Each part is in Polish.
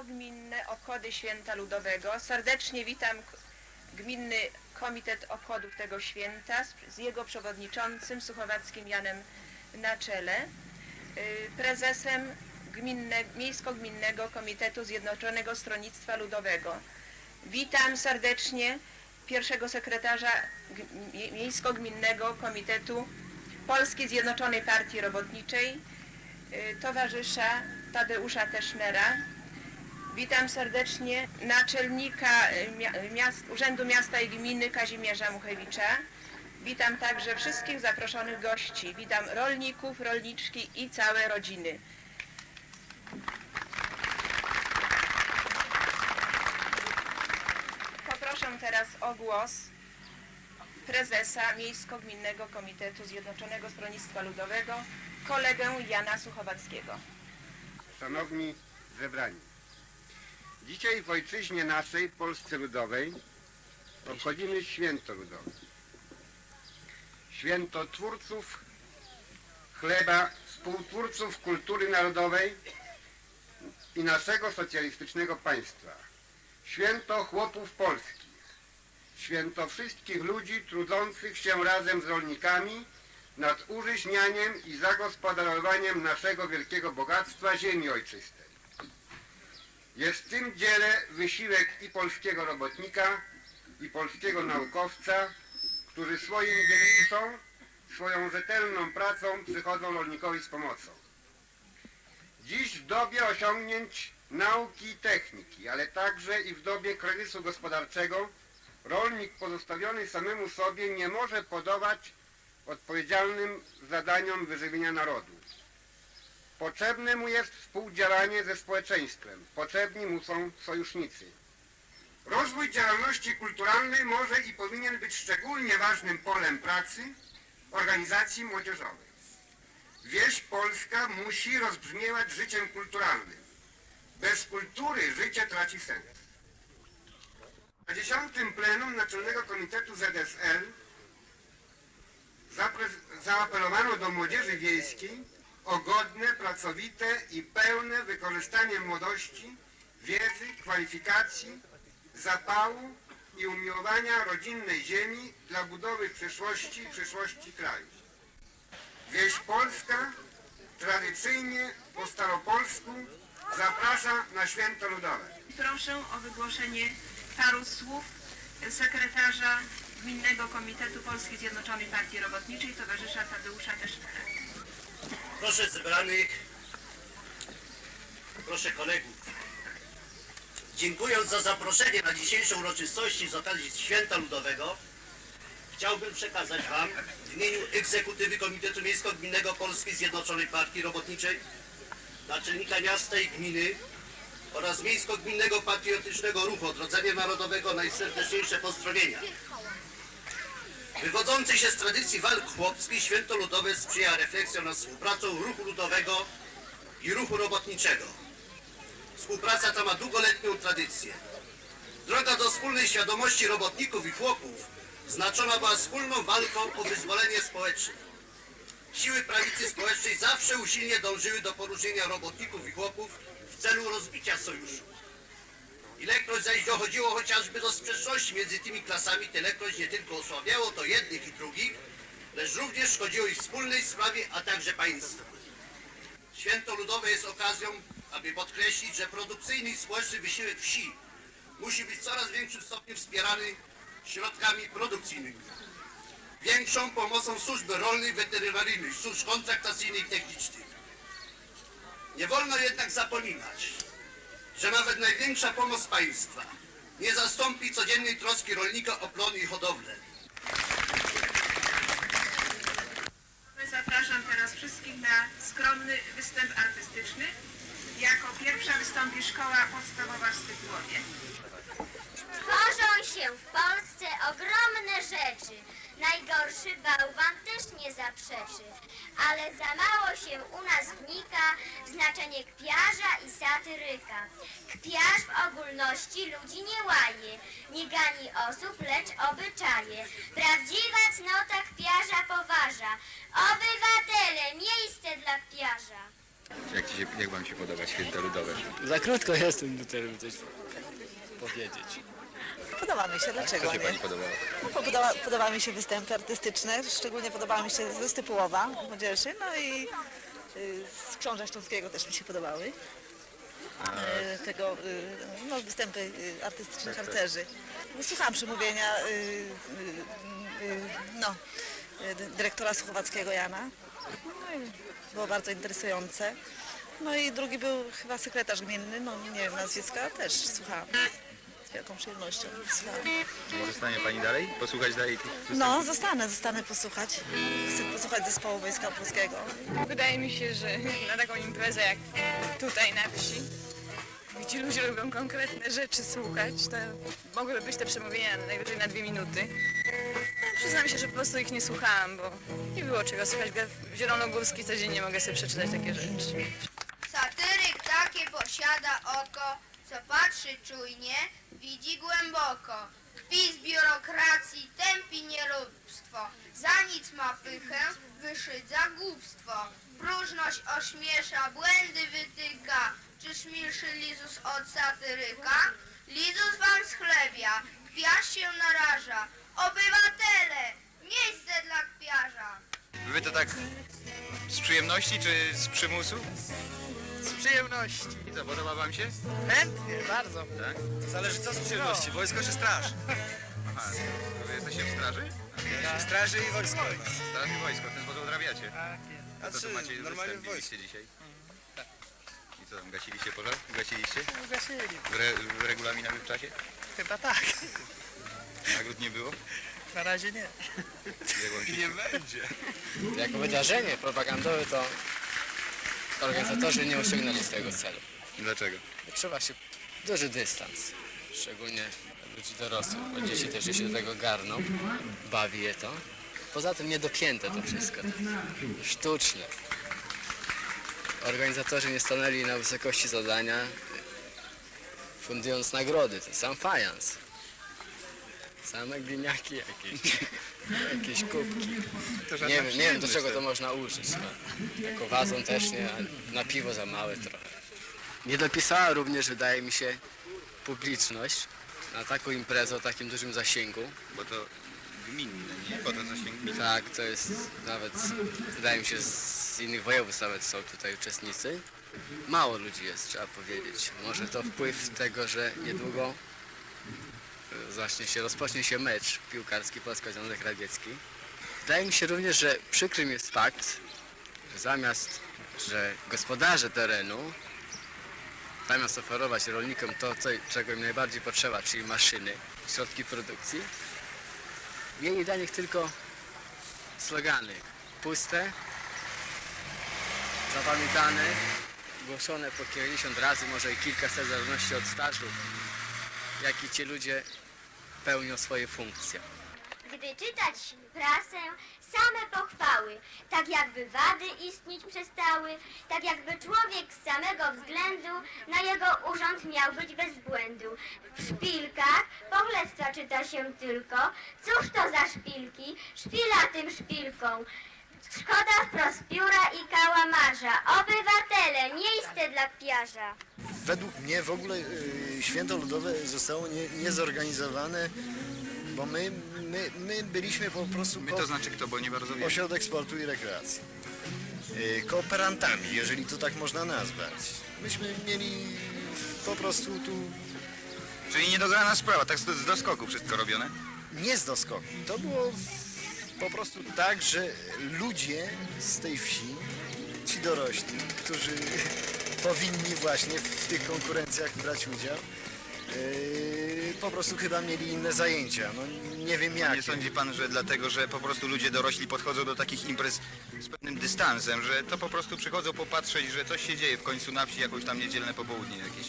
Miejsko-Gminne Obchody Święta Ludowego. Serdecznie witam Gminny Komitet Obchodów tego święta z, z jego przewodniczącym Suchowackim Janem na czele, y, prezesem Gminne, Miejsko-Gminnego Komitetu Zjednoczonego Stronnictwa Ludowego. Witam serdecznie pierwszego sekretarza Miejsko-Gminnego Komitetu Polskiej Zjednoczonej Partii Robotniczej, y, towarzysza Tadeusza Tesznera. Witam serdecznie naczelnika y, mia- miast, Urzędu Miasta i Gminy Kazimierza Muchewicza. Witam także wszystkich zaproszonych gości. Witam rolników, rolniczki i całe rodziny. Poproszę teraz o głos prezesa Miejsko-Gminnego Komitetu Zjednoczonego Stronnictwa Ludowego, kolegę Jana Suchowackiego. Szanowni zebrani, dzisiaj w ojczyźnie naszej, Polsce Ludowej, obchodzimy święto ludowe. Święto twórców chleba, współtwórców kultury narodowej i naszego socjalistycznego państwa. Święto chłopów polskich. Święto wszystkich ludzi trudzących się razem z rolnikami nad użyźnianiem i zagospodarowaniem naszego wielkiego bogactwa ziemi ojczystej. Jest w tym dziele wysiłek i polskiego robotnika, i polskiego naukowca, którzy swoim geniuszą, swoją rzetelną pracą przychodzą rolnikowi z pomocą. Dziś w dobie osiągnięć nauki i techniki, ale także i w dobie kryzysu gospodarczego, rolnik pozostawiony samemu sobie nie może podołać odpowiedzialnym zadaniom wyżywienia narodu. Potrzebne mu jest współdziałanie ze społeczeństwem, potrzebni mu są sojusznicy. Rozwój działalności kulturalnej może i powinien być szczególnie ważnym polem pracy organizacji młodzieżowej. Wieś polska musi rozbrzmiewać życiem kulturalnym. Bez kultury życie traci sens. Na dziesiątym plenum Naczelnego Komitetu ZSL zaapelowano do młodzieży wiejskiej o godne, pracowite i pełne wykorzystanie młodości, wiedzy, kwalifikacji, zapału i umiłowania rodzinnej ziemi dla budowy przyszłości przyszłości kraju. Wieś Polska tradycyjnie po staropolsku zaprasza na święto ludowe. Proszę o wygłoszenie paru słów sekretarza Gminnego Komitetu Polskiej Zjednoczonej Partii Robotniczej, towarzysza Tadeusza Tesznera. Proszę zebranych, proszę kolegów. Dziękując za zaproszenie na dzisiejsze uroczystości z okazji Święta Ludowego, chciałbym przekazać Wam w imieniu egzekutywy Komitetu Miejsko-Gminnego Polskiej Zjednoczonej Partii Robotniczej, naczelnika miasta i gminy oraz Miejsko-Gminnego Patriotycznego Ruchu Odrodzenia Narodowego najserdeczniejsze pozdrowienia. Wywodzący się z tradycji walk chłopskich, święto ludowe sprzyja refleksjom nad współpracą ruchu ludowego i ruchu robotniczego. Współpraca ta ma długoletnią tradycję. Droga do wspólnej świadomości robotników i chłopów znaczona była wspólną walką o wyzwolenie społeczne. Siły prawicy społecznej zawsze usilnie dążyły do poróżnienia robotników i chłopów w celu rozbicia sojuszu. Ilekroć zaś dochodziło chociażby do sprzeczności między tymi klasami, tylekroć nie tylko osłabiało to jednych i drugich, lecz również szkodziło ich wspólnej sprawie, a także państwu. Święto Ludowe jest okazją, aby podkreślić, że produkcyjny i społeczny wysiłek wsi musi być w coraz większym stopniu wspierany środkami produkcyjnymi. Większą pomocą służby rolnej, weterynaryjnej, służb kontraktacyjnych i technicznych. Nie wolno jednak zapominać, że nawet największa pomoc państwa nie zastąpi codziennej troski rolnika o plony i hodowlę. Zapraszam teraz wszystkich na skromny występ artystyczny. Jako pierwsza wystąpi Szkoła Podstawowa w Stypłowie. Tworzą się w Polsce ogromne rzeczy. Najgorszy bałwan też nie zaprzeczy. Ale za mało się u nas wnika w znaczenie kpiarza i satyryka. Kpiarz w ogólności ludzi nie łaje, nie gani osób, lecz obyczaje. Prawdziwa cnota kpiarza poważa. Obywatele, miejsce dla kpiarza. Jak, ci się, jak wam się podoba święto ludowe? Za krótko jestem do tego, coś powiedzieć. Podoba mi się, dlaczego Co się nie? pani podobało? No, podoba, mi się występy artystyczne, szczególnie podobała mi się Zesty Pułowa młodzieży, no i y, z Książę Śląskiego też mi się podobały. Y, tego, y, no, występy y, artystycznych Tak, tak. harcerzy. No, Słuchałam przemówienia y, y, y, no, y, dy- dyrektora Suchowackiego Jana. No, i było bardzo interesujące. No i drugi był chyba sekretarz gminny, no nie wiem nazwiska, też słuchałam. Wielką przyjemnością słuchałam. Może stanie pani dalej? Posłuchać dalej tych występów? No, zostanę, zostanę posłuchać. Chcę posłuchać zespołu Wojska Polskiego. Wydaje mi się, że na taką imprezę jak tutaj na wsi, gdzie ludzie lubią konkretne rzeczy słuchać, to mogłyby być te przemówienia najwyżej na dwie minuty. No, przyznam się, że po prostu ich nie słuchałam, bo nie było czego słuchać. W Zielonogórskiej codziennie mogę sobie przeczytać takie rzeczy. Satyryk takie posiada oko, co patrzy czujnie, widzi głęboko. Kpi z biurokracji, tępi nieróbstwo. Za nic ma pychę, wyszydza głupstwo. Próżność ośmiesza, błędy wytyka. Czyż milszy Lizus od satyryka? Lizus wam schlebia, kpiarz się naraża. Obywatele, miejsce dla kpiarza. Wy to tak z przyjemności czy z przymusu? Z przyjemności. I co, podoba wam się? Chętnie, bardzo. Tak? Zależy co z przyjemności, wojsko czy straż? Aha, to wy jesteście w straży? Straży i wojsko. Straż i wojsko, w ten sposób odrabiacie. A To, to macie normalnie w wojsku. dzisiaj? I co tam, gasiliście pożar? Gasiliście? Gasili. W, re, w regulaminowym czasie? Chyba tak. Nagród nie było? Na razie nie. Jak wam się Nie będzie. Jako wydarzenie propagandowe to organizatorzy nie osiągnęli swojego celu. Dlaczego? Trzeba się duży dystans, szczególnie ludzi dorosłych, bo dzieci też się do tego garną, bawi je to. Poza tym niedopięte to wszystko, sztuczne. Organizatorzy nie stanęli na wysokości zadania, fundując nagrody, to sam fajans. Same gliniaki jakieś, jakieś kubki. Nie wiem, nie wiem do czego to. to można użyć. No. Jako wazon też nie, a na piwo za małe trochę. Nie dopisała również, wydaje mi się, publiczność na taką imprezę o takim dużym zasięgu. Bo to gminne, nie? Po to zasięg gminny. Tak, to jest nawet, wydaje mi się, z innych województw nawet są tutaj uczestnicy. Mało ludzi jest, trzeba powiedzieć. Może to wpływ tego, że niedługo zacznie się, rozpocznie się mecz piłkarski Polska Związek Radziecki. Wydaje mi się również, że przykrym jest fakt, że zamiast, że gospodarze terenu zamiast oferować rolnikom to, co, czego im najbardziej potrzeba, czyli maszyny, środki produkcji, mieli dla nich tylko slogany puste, zapamiętane, głoszone po kilkadziesiąt razy, może i kilkaset w zależności od stażu, jaki ci ludzie pełnią swoje funkcje. Gdy czytać prasę, same pochwały, tak jakby wady istnieć przestały, tak jakby człowiek z samego względu na jego urząd miał być bez błędu. W szpilkach pochlebstwa czyta się tylko, cóż to za szpilki, szpila tym szpilką. Szkoda wprost pióra i kałamarza, obywatele, miejsce dla piarza. Według mnie w ogóle y, święto ludowe zostało nie, niezorganizowane, bo my, my, my byliśmy po prostu My to znaczy kto, bo nie bardzo wiem. ośrodek sportu i rekreacji. Y, kooperantami, jeżeli to tak można nazwać. Myśmy mieli po prostu tu Czyli niedograna sprawa, tak z, z doskoku wszystko robione? nie z doskoku. To było po prostu tak, że ludzie z tej wsi, ci dorośli, którzy powinni właśnie w tych konkurencjach brać udział, yy, po prostu chyba mieli inne zajęcia. No nie wiem jak. nie sądzi pan, że dlatego, że po prostu ludzie dorośli podchodzą do takich imprez z pewnym dystansem, że to po prostu przychodzą popatrzeć, że coś się dzieje w końcu na wsi, jakieś tam niedzielne popołudnie jakieś.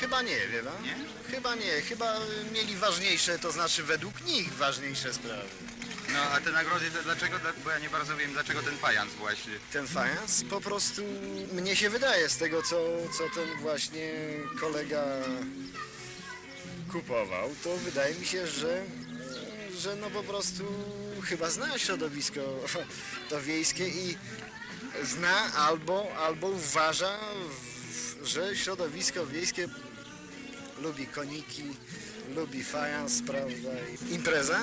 Chyba nie, wie pan? Nie? Chyba nie. Chyba mieli ważniejsze, to znaczy według nich ważniejsze sprawy. No a te nagrody, to dlaczego, Dla- bo ja nie bardzo wiem, dlaczego ten fajans właśnie. ten fajans. Po prostu mnie się wydaje z tego, co, co ten właśnie kolega kupował, to wydaje mi się, że, że no po prostu chyba zna środowisko to wiejskie i zna albo, albo uważa, że środowisko wiejskie lubi koniki, lubi fajans, prawda? Impreza?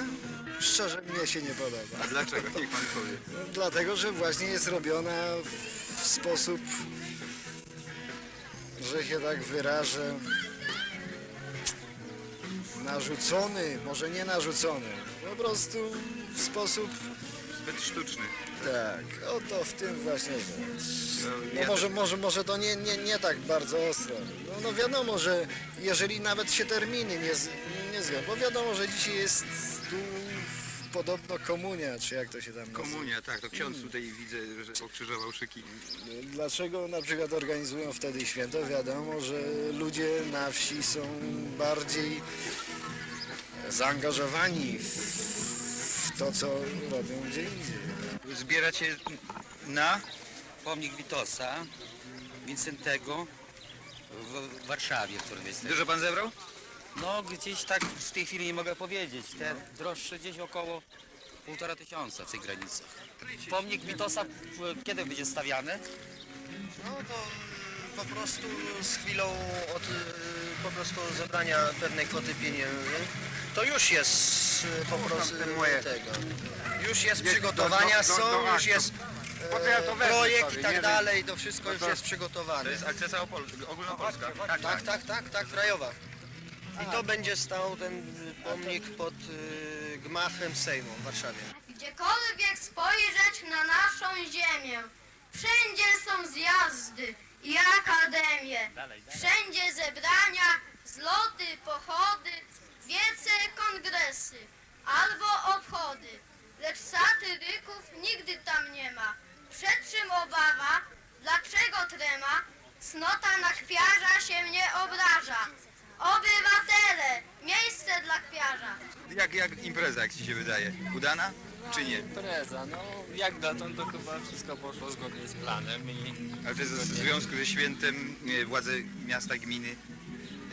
Szczerze mnie się nie podoba. A dlaczego? Niech pan powie. Dlatego, że właśnie jest robiona w sposób, że się tak wyrażę, narzucony, może nie narzucony, po prostu w sposób, Zbyt sztuczny. tak, oto w tym właśnie rzecz. No ja może, może, może to nie, nie, nie tak bardzo ostro. No, no wiadomo, że jeżeli nawet się terminy nie, z- nie zgadzają, bo wiadomo, że dzisiaj jest tu podobno komunia, czy jak to się tam nazywa. Komunia, tak, to ksiądz tutaj widzę, że pokrzyżował szyki. Dlaczego na przykład organizują wtedy święto? Wiadomo, że ludzie na wsi są bardziej zaangażowani w, to, co robią gdzie indziej. Zbieracie na pomnik Witosa, Wincentego w Warszawie, w którym jestem. Dużo pan zebrał? No gdzieś tak w tej chwili nie mogę powiedzieć. Te droższe gdzieś około półtora tysiąca w tych granicach. Pomnik Witosa w- kiedy będzie stawiany? No to po prostu z chwilą od y, po prostu zebrania pewnej kwoty pieniędzy, to już jest y, po prostu moje- tego. Już jest do- przygotowania, do- do- są, już aktu. jest Po co ja to e, wezmę projekt sobie, i tak nie dalej, to wszystko No już to- jest przygotowane. To jest akcja całopolska, ogólnopolska. Tak, tak, tak, tak, krajowa. I to będzie stał ten pomnik pod y, gmachem Sejmu w Warszawie. Gdziekolwiek spojrzeć na naszą ziemię, wszędzie są zjazdy i akademie. Wszędzie zebrania, zloty, pochody, wiece, kongresy albo obchody. Lecz satyryków nigdy tam nie ma. Przed czym obawa? Dlaczego trema? Cnota na kpiarza się nie obraża. Obywatele, miejsce dla kpiarza. Jak, jak impreza, jak ci się wydaje? Udana czy nie? Impreza, no jak dotąd to chyba wszystko poszło zgodnie z planem i Ale czy w związku ze świętem e, władze miasta, gminy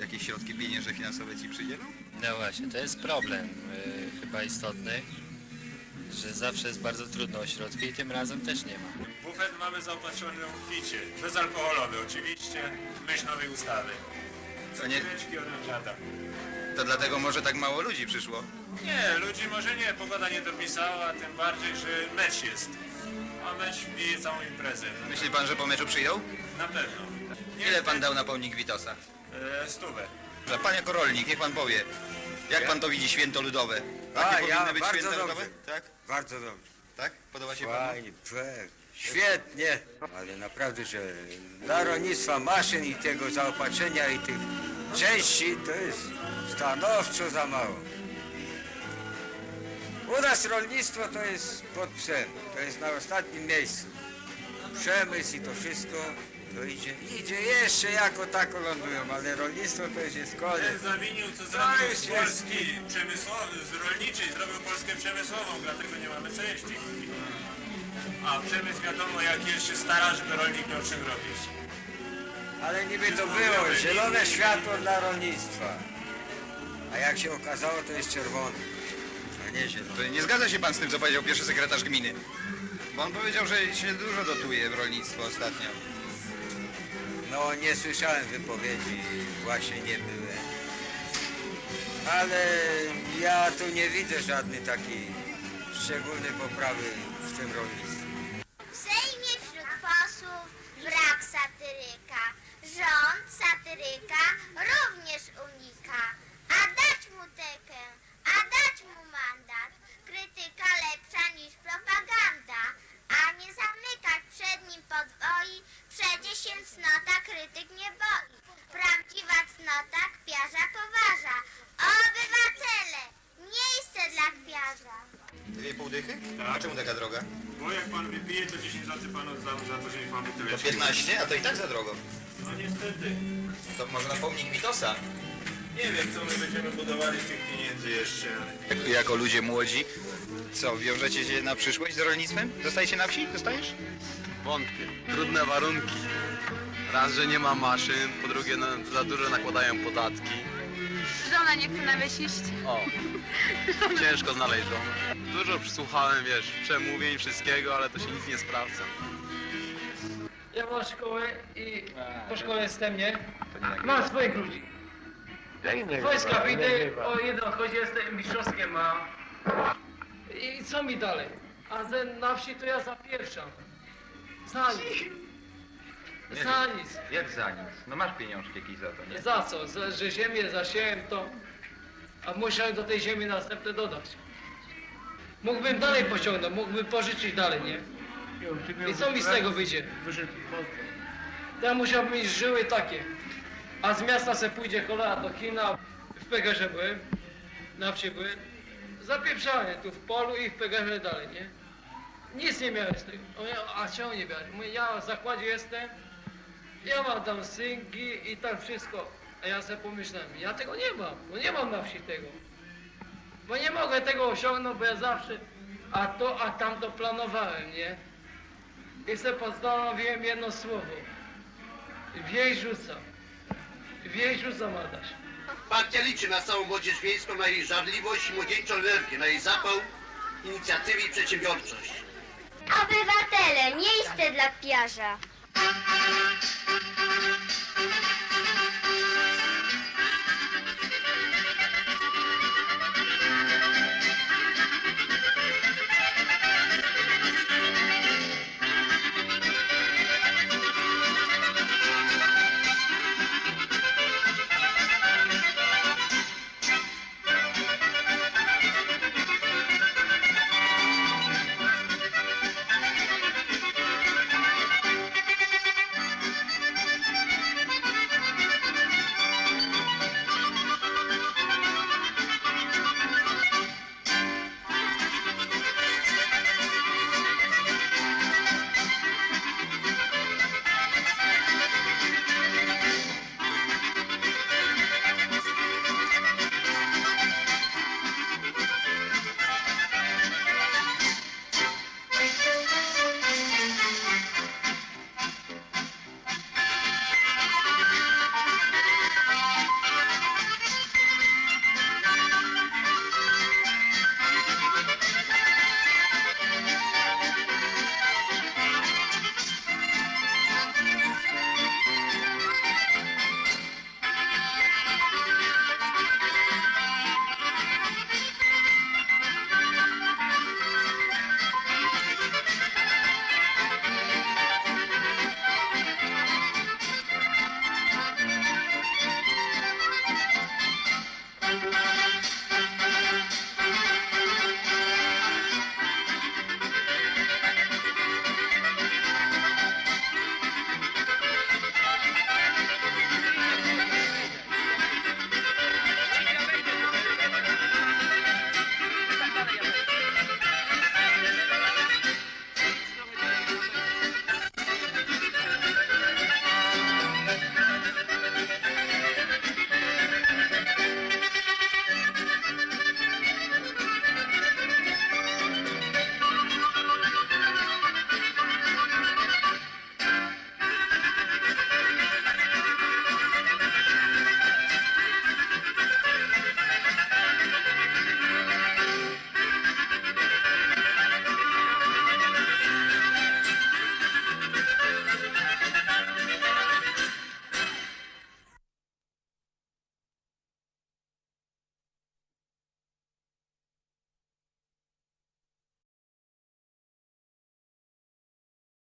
jakieś środki pieniężne, finansowe ci przydzielą? no właśnie, to jest problem y, chyba istotny, że zawsze jest bardzo trudno o środki i tym razem też nie ma. Bufet mamy zaopatrzony w picie, bezalkoholowy oczywiście, myśl nowej ustawy. To, nie, orężata. to dlatego może tak mało ludzi przyszło. Nie, ludzi może nie, pogoda nie dopisała, tym bardziej, że mecz jest. A mecz bije całą imprezę. Myśli pan, że po meczu przyjdą? Na pewno. Ile pan dał na pomnik Witosa? E, stówę. Że Pan jako rolnik, niech pan powie, jak pan to widzi święto ludowe? Takie A, powinny ja być bardzo święta dobrze. ludowe? Tak? Bardzo dobrze. Tak? Podoba się panu? Fajnie, świetnie. Ale naprawdę, że dla rolnictwa maszyn i tego zaopatrzenia i tych części to jest stanowczo za mało. U nas rolnictwo to jest pod psem, to jest na ostatnim miejscu. Przemysł i to wszystko to idzie, idzie jeszcze jako tako lądują, ale rolnictwo to już jest Ten koniec. zawinił, co zrobił z jest- Polski przemysłowy, z rolniczej, zrobił Polskę przemysłową, dlatego nie mamy tej chwili. A przemysł wiadomo, jak jeszcze stara, żeby rolnik miał czym robić. Ale niby to było zielone światło dla rolnictwa. A jak się okazało, to jest czerwone. A nie zielone. To nie zgadza się pan z tym, co powiedział pierwszy sekretarz gminy. Bo on powiedział, że się dużo dotuje w rolnictwo ostatnio. No nie słyszałem wypowiedzi, właśnie nie byłem. Ale ja tu nie widzę żadnej takiej szczególnej poprawy w tym rolnictwie. Satyryka również unika. A dać mu tekę, a dać mu mandat. Krytyka lepsza niż propaganda. A nie zamykać przed nim podwoi, przecie się cnota krytyk nie boi. Prawdziwa cnota kpiarza poważa. Obywatele, miejsce dla kpiarza. Dwie pół dychy? Tak. A czemu taka droga? Bo jak pan wypije, to 10 zł panu dam za to, że nie mamy tyle. To 15, a to i tak za drogo. To może na pomnik Witosa? Nie wiem, co my będziemy budowali z tych pieniędzy jeszcze. Jak, jako ludzie młodzi, co, wiążecie się na przyszłość z rolnictwem? Zostajecie na wsi? Zostajesz? Wątpię. Trudne warunki. Raz, że nie ma maszyn, po drugie no, za dużo nakładają podatki. Żona nie chce nawet iść. O, ciężko znaleźć żonę. Dużo słuchałem, wiesz, przemówień, wszystkiego, ale to się nic nie sprawdza. Ja mam szkołę i po szkole jestem, nie? Mam swoich ludzi. Wojska wyjdę, o jedno chodzi, jestem mistrzowskiem mam. I co mi dalej? A ze, na wsi to ja zapieprzam. Za nic. Za nic. Jak za nic? No masz pieniążki jakieś za to, nie? Za co? Za, że ziemię zasiałem to, a musiałem do tej ziemi następne dodać. Mógłbym dalej pociągnąć, mógłbym pożyczyć dalej, nie? I co mi z tego wyjdzie? To ja musiałbym mieć żyły takie. A z miasta se pójdzie cholera do kina, w Pegarze byłem, na wsi byłem. Zapieprzałem tu w polu i w Pegarze dalej, nie? Nic nie miałem z tego. A czemu nie miałem? Ja w zakładzie jestem, ja mam tam synki i tak wszystko. A ja sobie pomyślałem, ja tego nie mam, bo nie mam na wsi tego. Bo nie mogę tego osiągnąć, bo ja zawsze a to, a tamto planowałem, nie? I sobie postanowiłem jedno słowo. Wiej rzucam. Wiej rzucam, Adaś. Partia liczy na całą młodzież wiejską, na jej żarliwość i młodzieńczą energię, na jej zapał, inicjatywę i przedsiębiorczość. Obywatele, miejsce dla piarza.